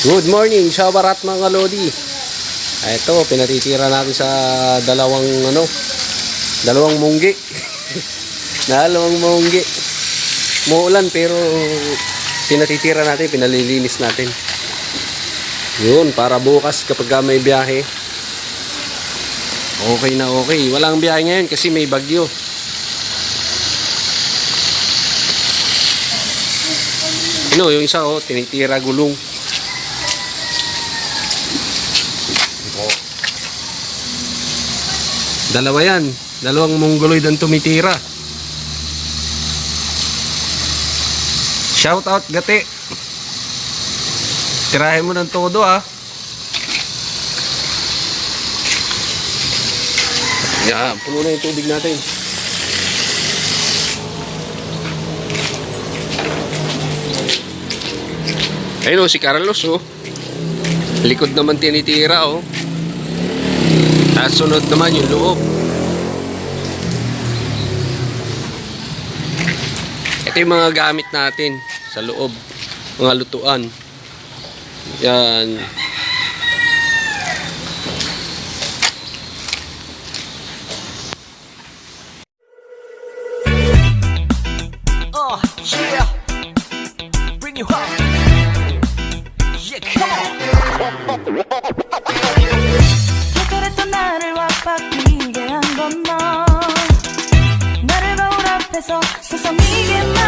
Good morning, Shabarat mga Lodi. Ah, Ito, pinatitira natin sa dalawang ano, dalawang munggi. dalawang munggi. Muulan pero pinatitira natin, pinalilinis natin. Yun, para bukas kapag ka may biyahe. Okay na okay. Walang biyahe ngayon kasi may bagyo. Ano, yung isa oh, tinitira gulong. Dalawa yan. Dalawang mongoloid ang tumitira. Shout out gati. Tirahin mo ng todo ah. Yan, puno na yung tubig natin. Ayun oh, si Carlos oh. Likod naman tinitira oh. Tapos sunod naman yung loob. Ito yung mga gamit natin sa loob. Mga lutuan. Yan. Uh, yeah. Bring you home. Yeah, come on. conmigo